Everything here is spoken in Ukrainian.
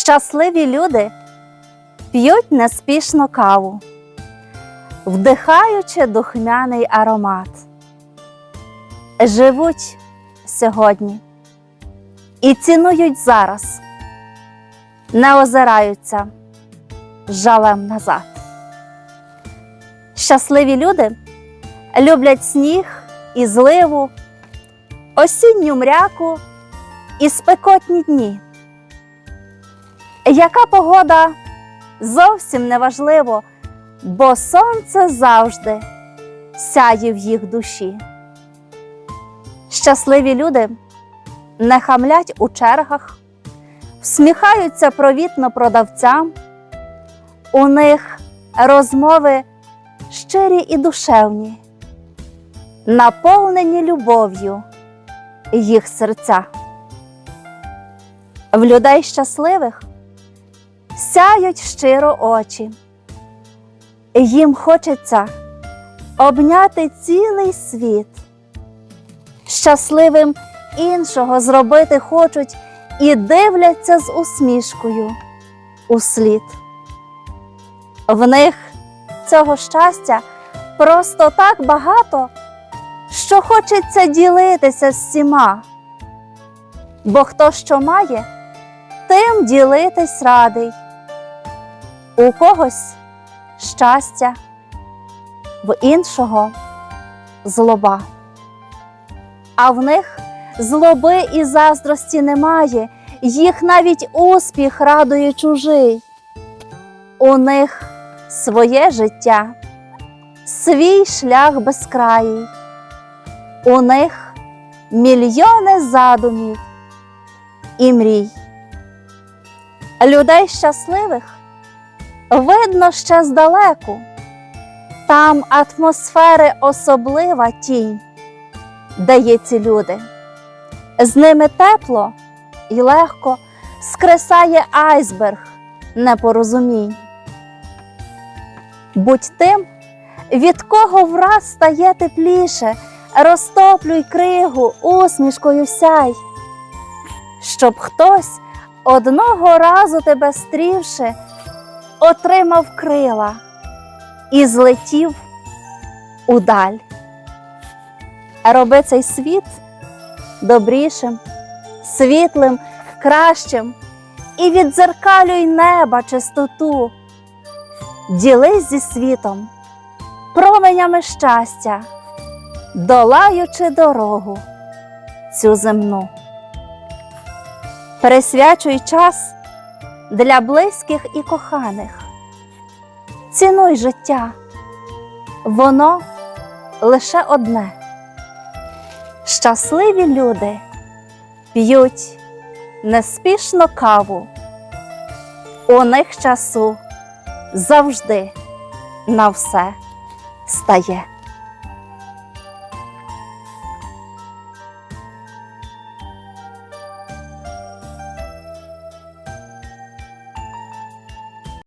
Щасливі люди п'ють неспішно каву, вдихаючи духмяний аромат. Живуть сьогодні і цінують зараз, не озираються жалем назад. Щасливі люди люблять сніг і зливу, осінню мряку і спекотні дні. Яка погода зовсім не важливо, бо сонце завжди сяє в їх душі. Щасливі люди не хамлять у чергах, всміхаються провітно продавцям, у них розмови щирі і душевні, наповнені любов'ю їх серця. В людей щасливих сяють щиро очі. Їм хочеться обняти цілий світ. Щасливим іншого зробити хочуть і дивляться з усмішкою у слід. В них цього щастя просто так багато, що хочеться ділитися з всіма. Бо хто що має, тим ділитись радий. У когось щастя, в іншого злоба. А в них злоби і заздрості немає, їх навіть успіх радує чужий. У них своє життя, свій шлях безкраїй. У них мільйони задумів і мрій. Людей щасливих видно ще здалеку, там атмосфери особлива тінь, де є ці люди. З ними тепло і легко скресає айсберг непорозумінь. Будь тим, від кого враз стає тепліше, розтоплюй кригу усмішкою сяй, щоб хтось одного разу тебе стрівши, отримав крила і злетів удаль. Роби цей світ добрішим, світлим, кращим і віддзеркалюй неба чистоту. Ділись зі світом, променями щастя, долаючи дорогу цю земну. Присвячуй час для близьких і коханих. Цінуй життя, воно лише одне. Щасливі люди п'ють неспішно каву, у них часу завжди на все стає.